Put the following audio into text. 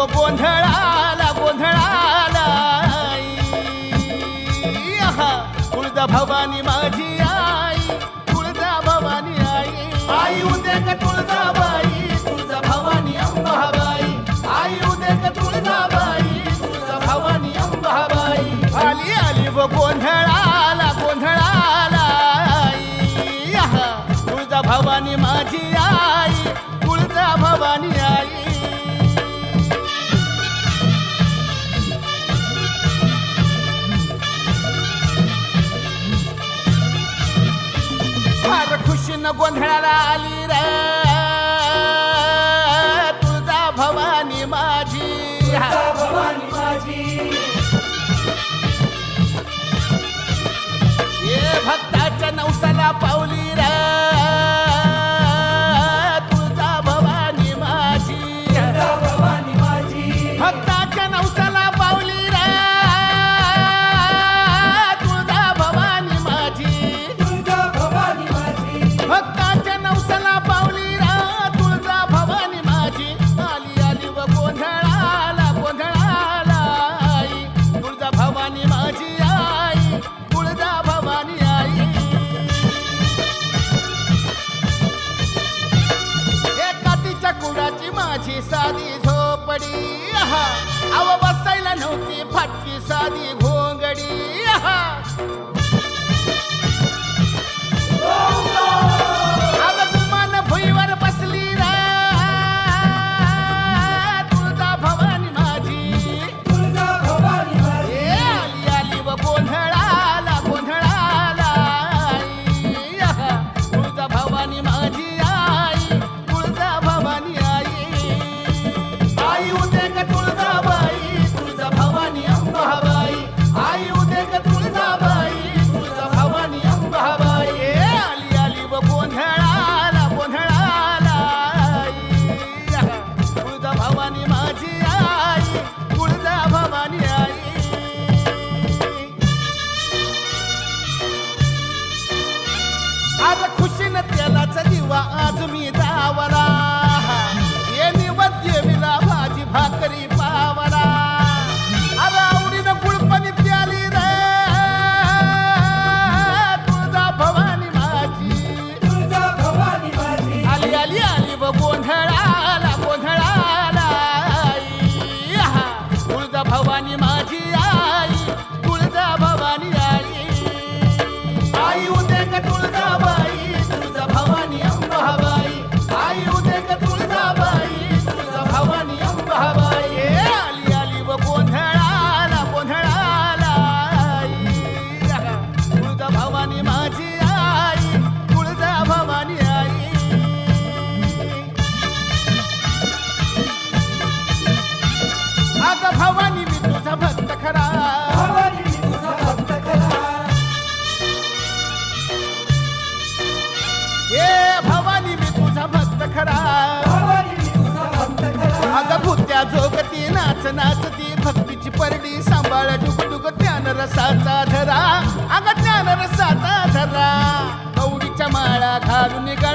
व गोंधळाला गोंधळाला. कुळदा भवानी माझी आई कुळदा भवानी आई. आई उद्या का तुळजाबाई तुळजा भवानी अंबाबाई. आई उद्या का तुळजाबाई तुळजा भवानी अंबाबाई. आली आली व गोंधळाला गोंधळाला. तुळजा भवानी माझी आई कुळदा भवानी आई. न गोंधळाला आली र. तुझा भवानी माझी. भक्ताच्या नवसाला पावली गोंधळाला गोंधळाला आई. तुळजा भवानी माझी आई तुळजा भवानी आई. एका तिच्या कुडाची माझी साधी झोपडी आव बसायला नव्हती फाटकी साधी घोंगडी हा आज खुशीनं त्यालाच दिवा आज मी त्या झोकती नाच नाचती भक्तीची परडी सांभाळ डुकडुक ज्ञान रसाचा धरा. अग ज्ञान रसाचा धरा. गौरीच्या माळा घालून गा